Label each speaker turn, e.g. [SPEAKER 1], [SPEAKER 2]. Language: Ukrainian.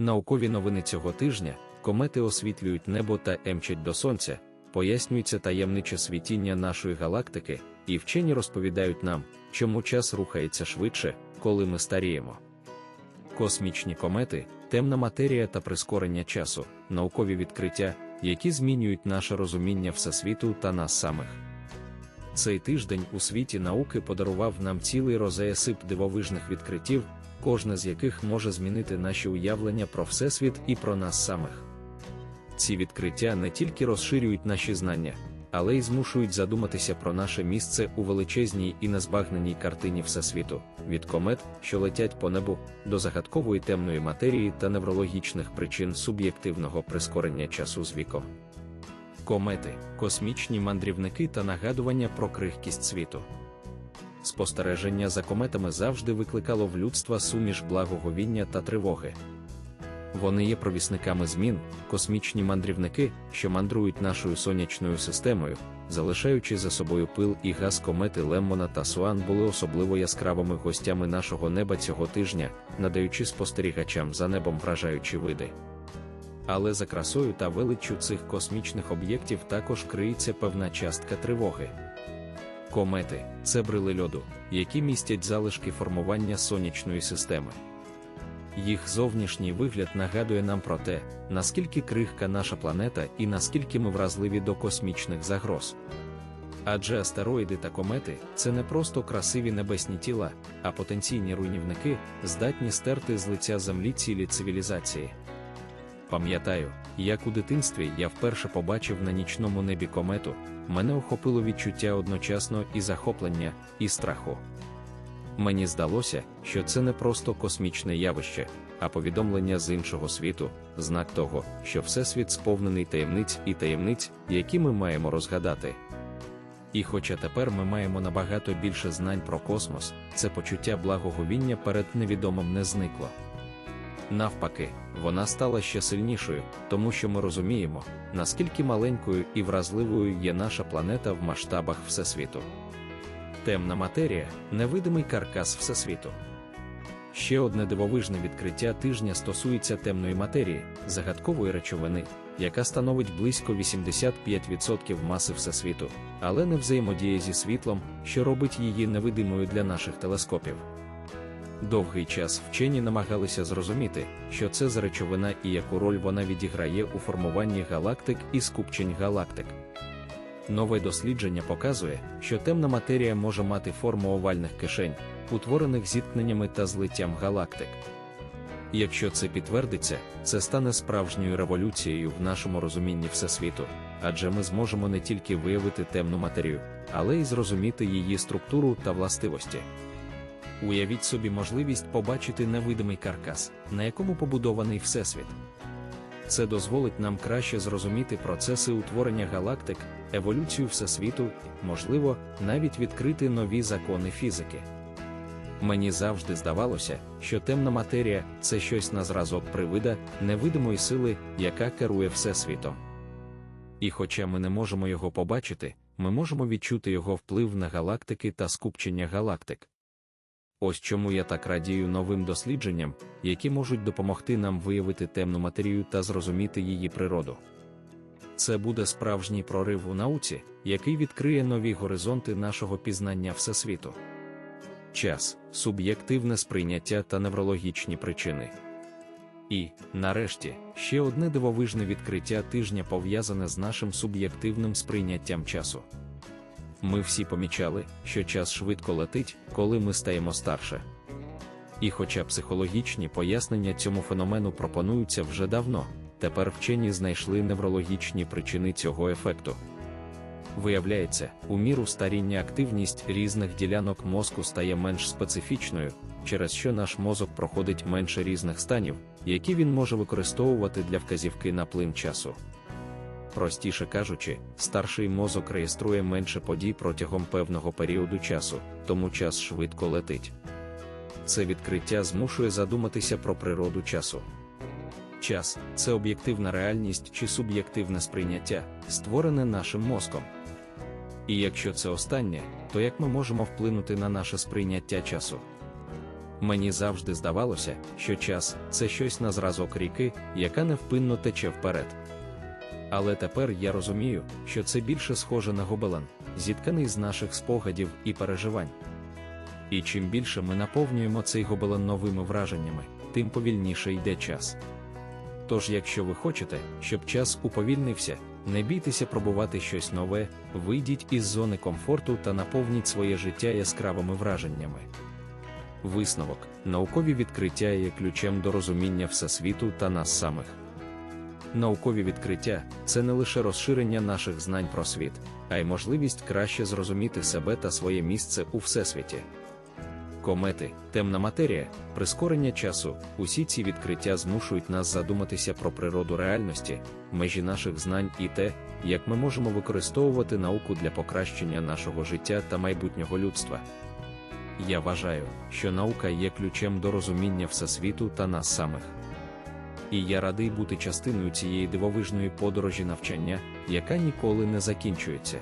[SPEAKER 1] Наукові новини цього тижня, комети освітлюють небо та емчать до сонця, пояснюється таємниче світіння нашої галактики, і вчені розповідають нам, чому час рухається швидше, коли ми старіємо. Космічні комети, темна матерія та прискорення часу, наукові відкриття, які змінюють наше розуміння Всесвіту та нас самих. Цей тиждень у світі науки подарував нам цілий розеясип дивовижних відкриттів, кожне з яких може змінити наші уявлення про Всесвіт і про нас самих. Ці відкриття не тільки розширюють наші знання, але й змушують задуматися про наше місце у величезній і незбагненій картині Всесвіту, від комет, що летять по небу, до загадкової темної матерії та неврологічних причин суб'єктивного прискорення часу з віком. Комети, космічні мандрівники та нагадування про крихкість світу. Спостереження за кометами завжди викликало в людства суміш благоговіння та тривоги. Вони є провісниками змін, космічні мандрівники, що мандрують нашою сонячною системою, залишаючи за собою пил і газ комети Леммона та Суан були особливо яскравими гостями нашого неба цього тижня, надаючи спостерігачам за небом вражаючі види. Але за красою та величчю цих космічних об'єктів також криється певна частка тривоги. Комети це брили льоду, які містять залишки формування сонячної системи. Їх зовнішній вигляд нагадує нам про те, наскільки крихка наша планета і наскільки ми вразливі до космічних загроз. Адже астероїди та комети це не просто красиві небесні тіла, а потенційні руйнівники, здатні стерти з лиця землі цілі цивілізації. Пам'ятаю, як у дитинстві я вперше побачив на нічному небі комету, мене охопило відчуття одночасно і захоплення, і страху. Мені здалося, що це не просто космічне явище, а повідомлення з іншого світу, знак того, що Всесвіт сповнений таємниць і таємниць, які ми маємо розгадати. І хоча тепер ми маємо набагато більше знань про космос, це почуття благоговіння перед невідомим не зникло. Навпаки, вона стала ще сильнішою, тому що ми розуміємо, наскільки маленькою і вразливою є наша планета в масштабах Всесвіту. Темна матерія невидимий каркас Всесвіту. Ще одне дивовижне відкриття тижня стосується темної матерії, загадкової речовини, яка становить близько 85% маси Всесвіту, але не взаємодіє зі світлом, що робить її невидимою для наших телескопів. Довгий час вчені намагалися зрозуміти, що це за речовина і яку роль вона відіграє у формуванні галактик і скупчень галактик. Нове дослідження показує, що темна матерія може мати форму овальних кишень, утворених зіткненнями та злиттям галактик. Якщо це підтвердиться, це стане справжньою революцією в нашому розумінні Всесвіту, адже ми зможемо не тільки виявити темну матерію, але й зрозуміти її структуру та властивості. Уявіть собі можливість побачити невидимий каркас, на якому побудований Всесвіт. Це дозволить нам краще зрозуміти процеси утворення галактик, еволюцію Всесвіту, можливо, навіть відкрити нові закони фізики. Мені завжди здавалося, що темна матерія це щось на зразок привида, невидимої сили, яка керує Всесвітом. І хоча ми не можемо його побачити, ми можемо відчути його вплив на галактики та скупчення галактик. Ось чому я так радію новим дослідженням, які можуть допомогти нам виявити темну матерію та зрозуміти її природу. Це буде справжній прорив у науці, який відкриє нові горизонти нашого пізнання Всесвіту. Час, суб'єктивне сприйняття та неврологічні причини. І, нарешті, ще одне дивовижне відкриття тижня пов'язане з нашим суб'єктивним сприйняттям часу. Ми всі помічали, що час швидко летить, коли ми стаємо старше. І хоча психологічні пояснення цьому феномену пропонуються вже давно, тепер вчені знайшли неврологічні причини цього ефекту. Виявляється, у міру старіння активність різних ділянок мозку стає менш специфічною, через що наш мозок проходить менше різних станів, які він може використовувати для вказівки на плин часу. Простіше кажучи, старший мозок реєструє менше подій протягом певного періоду часу, тому час швидко летить. Це відкриття змушує задуматися про природу часу. Час це об'єктивна реальність чи суб'єктивне сприйняття, створене нашим мозком. І якщо це останнє, то як ми можемо вплинути на наше сприйняття часу? Мені завжди здавалося, що час це щось на зразок ріки, яка невпинно тече вперед. Але тепер я розумію, що це більше схоже на гобелен, зітканий з наших спогадів і переживань. І чим більше ми наповнюємо цей гобелен новими враженнями, тим повільніше йде час. Тож, якщо ви хочете, щоб час уповільнився, не бійтеся пробувати щось нове, вийдіть із зони комфорту та наповніть своє життя яскравими враженнями. Висновок, наукові відкриття є ключем до розуміння Всесвіту та нас самих. Наукові відкриття це не лише розширення наших знань про світ, а й можливість краще зрозуміти себе та своє місце у всесвіті. Комети, темна матерія, прискорення часу, усі ці відкриття змушують нас задуматися про природу реальності, межі наших знань і те, як ми можемо використовувати науку для покращення нашого життя та майбутнього людства. Я вважаю, що наука є ключем до розуміння Всесвіту та нас самих. І я радий бути частиною цієї дивовижної подорожі навчання, яка ніколи не закінчується.